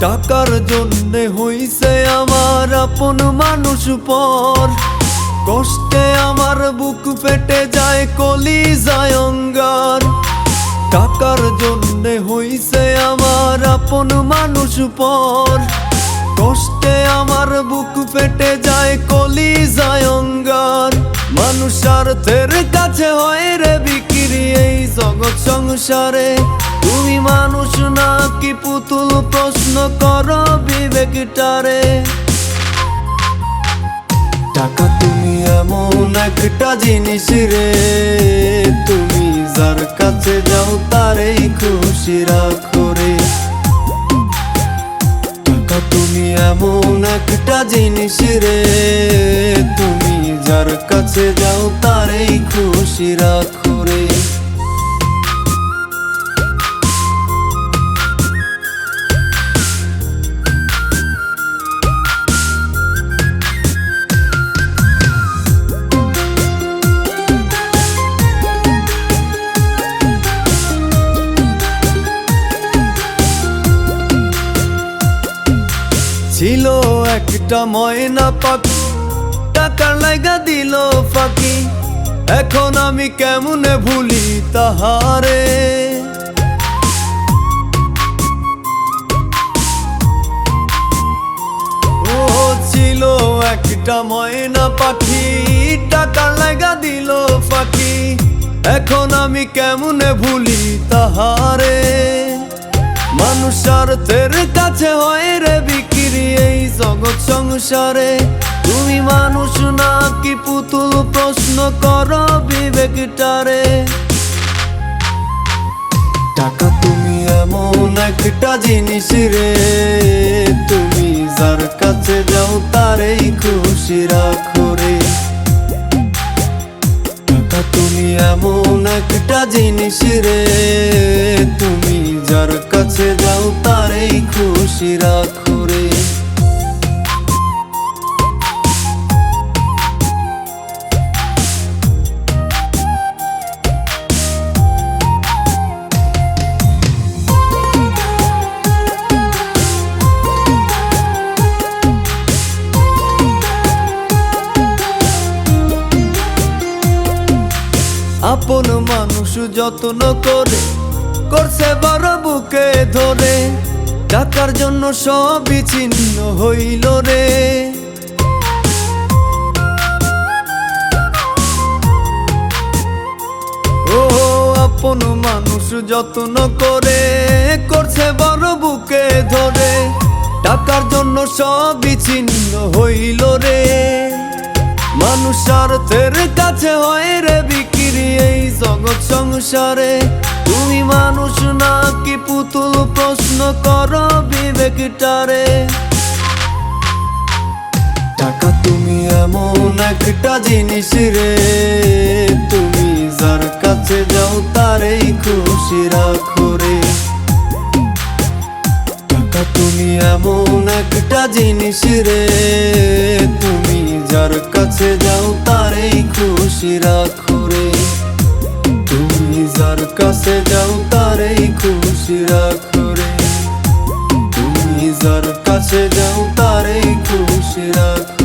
টাকার জন্যে হইছে আমার আপন মানুষ পর। কষ্টে আমার বুক ফেটে যায়, কলি যায় অঙ্গার। টাকার জন্যে হইছে আমার আপন মানুষ পর। কষ্টে আমার বুক ফেটে যায়, কলি যায় অঙ্গার। মানুষ স্বার্থের কাছে হয় রে এই জগৎ সংসারে। তুমি মানুষ নাকি পুতুল? প্রশ্ন কর বিবেকটারে। টাকা তুমি এমন একটা জিনিস রে। তুমি যার কাছে যাও তারেই খুশি রাখো রে। টাকা তুমি এমন একটা জিনিস রে। তুমি যার কাছে যাও তারেই খুশি রাখো রে। ছিল একটা ময়না পাখি। টাকার লাগা দিল ফাঁকি। এখন আমি কেমনে ভুলি তাহারে? ও ছিল একটা ময়না পাখি। টাকার লাগা দিল ফাঁকি। এখন আমি কেমনে ভুলি তাহারে? মানুষ স্বার্থের কাছে হয় সংসারে তুমি মানুষ নাকি পুতুল? প্রশ্ন কর বিবেকটারে। টাকা তুমি এমন একটা জিনিস রে, তুমি যার কাছে যাও তারেই খুশি রাখো রে। টাকা তুমি এমন একটা জিনিস রে, তুমি যার কাছে যাও তারেই খুশি রাখো আপন মানুষ যত্ন করে, করছে বড় বুকে ধরে। টাকার জন্য সব বিচ্ছিন্ন হইল রে। আপন মানুষ যত্ন করে, করছে বড় বুকে ধরে। টাকার জন্য সব বিচ্ছিন্ন হইল রে। মানুষ স্বার্থের কাছে হয় রে বিক্রি এই জগৎ সংসারে। তুমি মানুষ নাকি পুতুল? প্রশ্ন কর বিবেকটারে। টাকা তুমি এমন একটা জিনিস রে। তুমি যার কাছে যাও তারেই খুশি রাখো রে। টাকা তুমি এমন একটা জিনিস রে। তুমি যার কাছে যাও তারেই খুশি রাখো কাছে যাও তারেই খুশি রাখো রে। তুমি যার কাছে যাও তারেই খুশি রাখো।